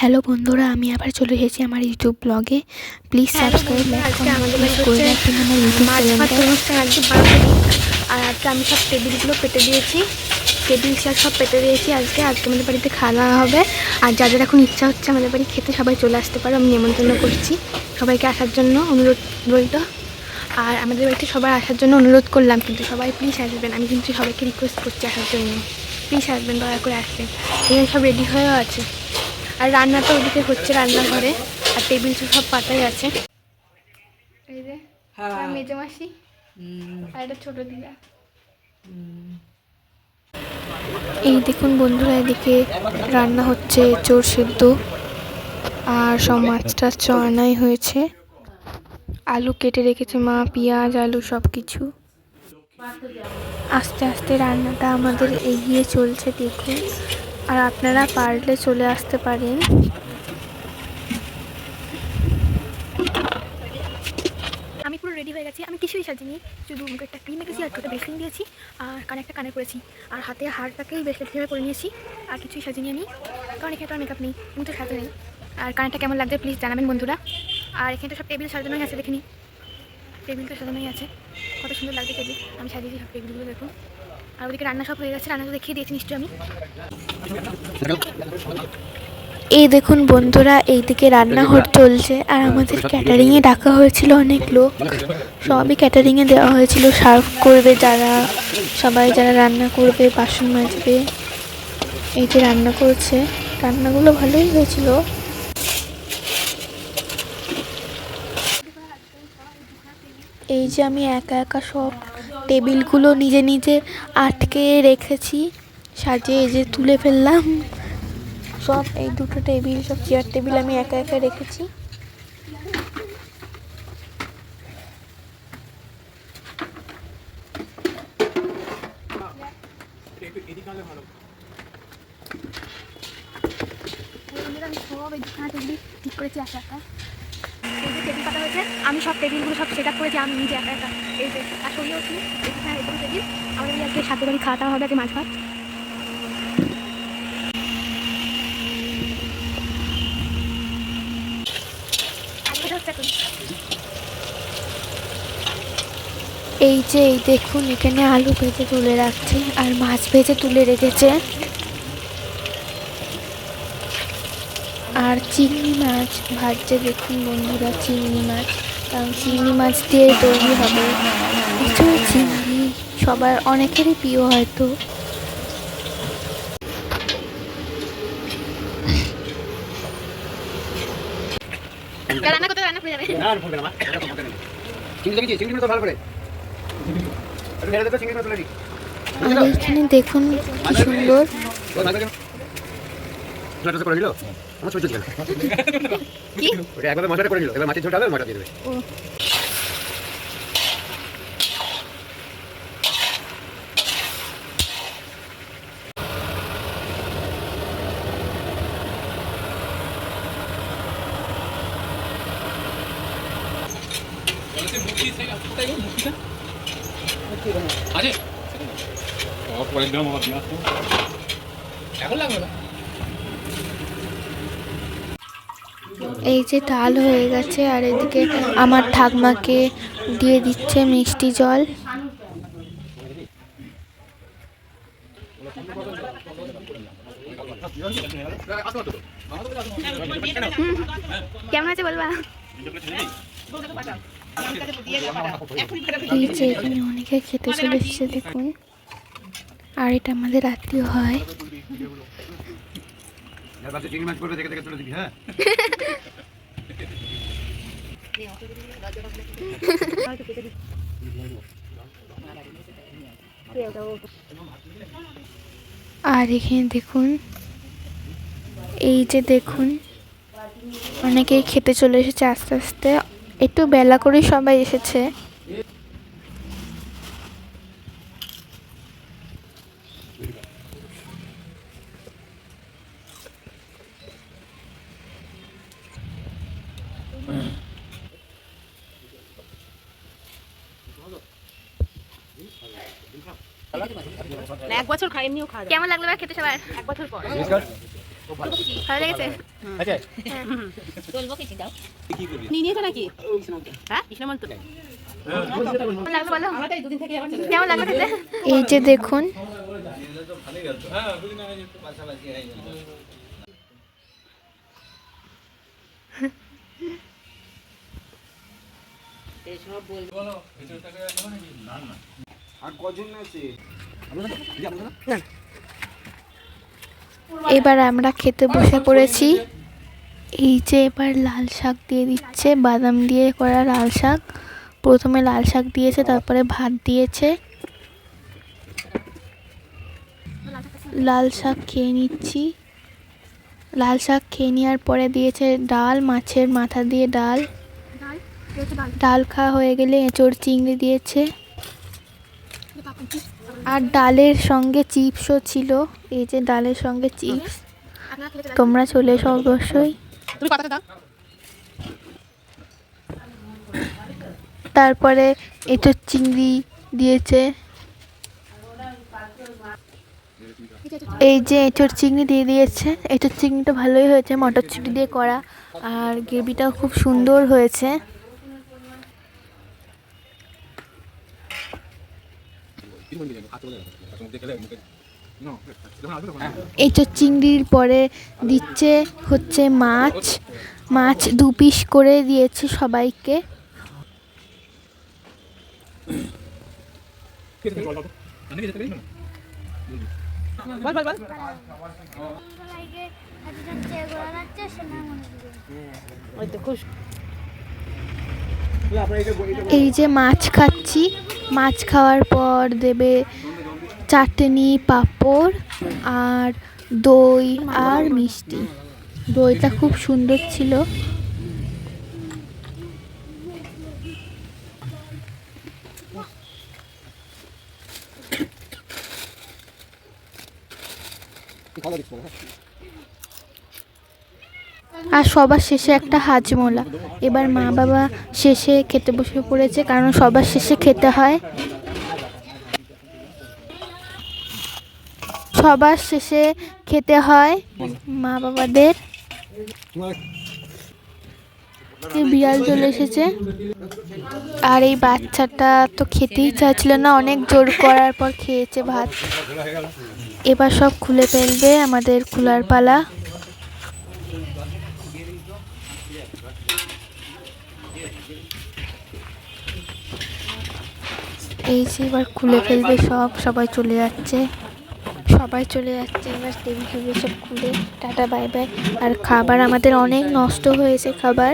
Hello বন্ধুরা আমি আবার চলে এসেছি আমার ইউটিউব ব্লগে প্লিজ সাবস্ক্রাইব লাইক আজকে করে রাখবেন আমার ইউটিউব আর আজকে আমি সব টেবিলগুলো পেতে দিয়েছি। টেবিল চেয়ার সব পেতে দিয়েছি আজকে। আজকে আমাদের বাড়িতে খাওয়া দাওয়া হবে। আর যাদের এখন ইচ্ছা হচ্ছে আমাদের বাড়ি খেতে সবাই চলে আসতে পারো। আমি নিমন্ত্রণ করছি। সবাইকে আসার জন্য অনুরোধ রইল। আর আমাদের বাড়িতে সবাই আসার জন্য অনুরোধ করলাম কিন্তু সবাই প্লিজ আসবেন। আমি কিন্তু সবাইকে রিকোয়েস্ট করছি আসার জন্য। প্লিজ আসবেন দয়া করে আসবেন। এখানে সব রেডি হয়েও আছে। আর রান্না তো ওদিকে হচ্ছে রান্নাঘরে আর টেবিল তো সব পাতাই আছে। এই যে হ্যাঁ। মেজে মাসি আর এটা ছোট দিদা। এই দেখুন বন্ধুরা এদিকে রান্না হচ্ছে চোর সেদ্ধ আর সব মাছটা চড়ানাই হয়েছে। আলু কেটে রেখেছে মা পেঁয়াজ আলু সব কিছু। আস্তে আস্তে রান্নাটা আমাদের এগিয়ে চলছে দেখুন। আর আপনারা পারলে চলে আসতে পারেন। আমি পুরো রেডি হয়ে গেছি। আমি কিছুই সাজিনি। শুধু মুখে একটা ক্রিম রেখেছি আর ছোটো বেসলিন দিয়েছি আর কানে একটা কানে করেছি। আর হাতে হারটাকেই বেসলেট হিসেবে করে নিয়েছি। আর কিছুই সাজিনি আমি। কারণ এখানে তো মেকআপ নেই। তো সাজা নেই আর কানেরটা কেমন লাগছে প্লিজ জানাবেন বন্ধুরা। আর এখানে তো সব টেবিল সাজানোই আছে দেখিনি টেবিলটা সাজানোই আছে। কত সুন্দর লাগছে টেবিল আমি সাজিয়েছি সব টেবিলগুলো দেখুন। আর ওদিকে রান্না সব হয়ে গেছে রান্না দেখিয়ে দিয়েছি নিশ্চয়ই আমি। এই দেখুন বন্ধুরা, এইদিকে রান্নাঘর চলছে, আর আমাদের ক্যাটারিংয়ে ডাকা হয়েছিল অনেক লোক। সবই ক্যাটারিংয়ে দেওয়া হয়েছিল, সার্ভ করবে যারা, সবাই যারা রান্না করবে, বাসন মাজবে। এই যে রান্না করছে, রান্নাগুলো ভালোই হয়েছিল। এই যে আমি একা একা সব টেবিলগুলো নিজে নিজে আটকে রেখেছি, সাজিয়ে যে তুলে ফেললাম। সব, এই দুটো টেবিল, সব চেয়ার টেবিল আমি একা একা রেখেছি। ঠিক করেছি, একা একা। এই যে টেবিল পাতা হয়েছে, আমি সব টেবিলগুলো সব সেট আপ করেছি, আমি নিজে একা একা। এই যে, আর এই দুখানা এই টেবিল আমাদের আজকে সাথে বাড়ি খাওয়া দাওয়া হবে, আজকে মাছ ভাত। এই যে, এই দেখুন, এখানে আলু ভেজে তুলে রাখছে, আর মাছ ভেজে তুলে রেখেছে। চিংড়ি মাছ ভাজছে দেখুন বন্ধুরা চিংড়ি মাছ। কারণ চিংড়ি মাছ দিয়ে তৈরি হবে। কিছু চিংড়ি সবার অনেকেরই প্রিয় হয়তো। রান্না করতে রান্না করে যাবে। করে। চিংড়ি দেখুন কি সুন্দর। আমার সহ্য হচ্ছে না কি? ওটা একবার মশলাটা করে দিল এবার মাছের ঝোলটা হবে মশলা দিয়ে দেবে। এখন লাগবে না? এই যে ডাল হয়ে গেছে আর এদিকে আমার ঠাকমাকে দিয়ে দিচ্ছে মিষ্টি জল। কেমন আছে বলবা? এই যে এখানে অনেকে খেতে চলে এসেছে দেখুন। আর এটা আমাদের আত্মীয় হয়। চিংড়ি মাছ করবে দেখে দেখে তুলে দিবি হ্যাঁ? আর এখানে দেখুন, এই যে দেখুন, অনেকেই খেতে চলে এসেছে আস্তে আস্তে। একটু বেলা করেই সবাই এসেছে। এক বছর খাই এমনিও খাওয়া কেমন লাগল খেতে সবার? এক বছর পর। ভালো। লেগেছে? আচ্ছা নিয়ে নিয়েছো নাকি? হ্যাঁ খেতে? এই যে দেখুন। আর কজন আছে? এবার আমরা খেতে বসে পড়েছি। এই যে এবার লাল শাক দিয়ে দিচ্ছে, বাদাম দিয়ে করা লাল শাক। প্রথমে লাল শাক দিয়েছে, তারপরে ভাত দিয়েছে। লাল শাক খেয়ে নিচ্ছি। লাল শাক খেয়ে নেওয়ার পরে দিয়েছে ডাল, মাছের মাথা দিয়ে ডাল। ডাল খাওয়া হয়ে গেলে এঁচড় চিংড়ি দিয়েছে। আর ডালের সঙ্গে চিপসও ছিল। এই যে ডালের সঙ্গে চিপস। তোমরা চলে এসো অবশ্যই। তারপরে এঁচোর চিংড়ি দিয়েছে। এই যে এঁচোর চিংড়ি দিয়ে দিয়েছে। এঁচোর চিংড়িটা ভালোই হয়েছে, মটরশুঁটি দিয়ে করা। আর গ্রেভিটাও খুব সুন্দর হয়েছে। এঁচোর চিংড়ির পরে দিচ্ছে হচ্ছে মাছ। মাছ দু পিস করে দিয়েছে সবাইকে। এই যে মাছ খাচ্ছি। মাছ খাওয়ার পর দেবে চাটনি পাঁপড় আর দই আর মিষ্টি। দইটা খুব সুন্দর ছিল। আর সবার শেষে একটা হাজমোলা। এবার মা বাবা শেষে খেতে বসে পড়েছে, কারণ সবার শেষে খেতে হয়। সবার শেষে খেতে হয় মা বাবাদের। বিড়াল চলে এসেছে। আর এই বাচ্চাটা তো খেতেই চাইছিল না, অনেক জোর করার পর খেয়েছে ভাত। এবার সব খুলে ফেলবে আমাদের খোলার পালা। এই যে এবার খুলে ফেলবে সব সবাই চলে যাচ্ছে। সবাই চলে যাচ্ছে এবার টেবিল ফেবিল সব খুলে। Tata bye bye. আর খাবার আমাদের অনেক নষ্ট হয়েছে খাবার।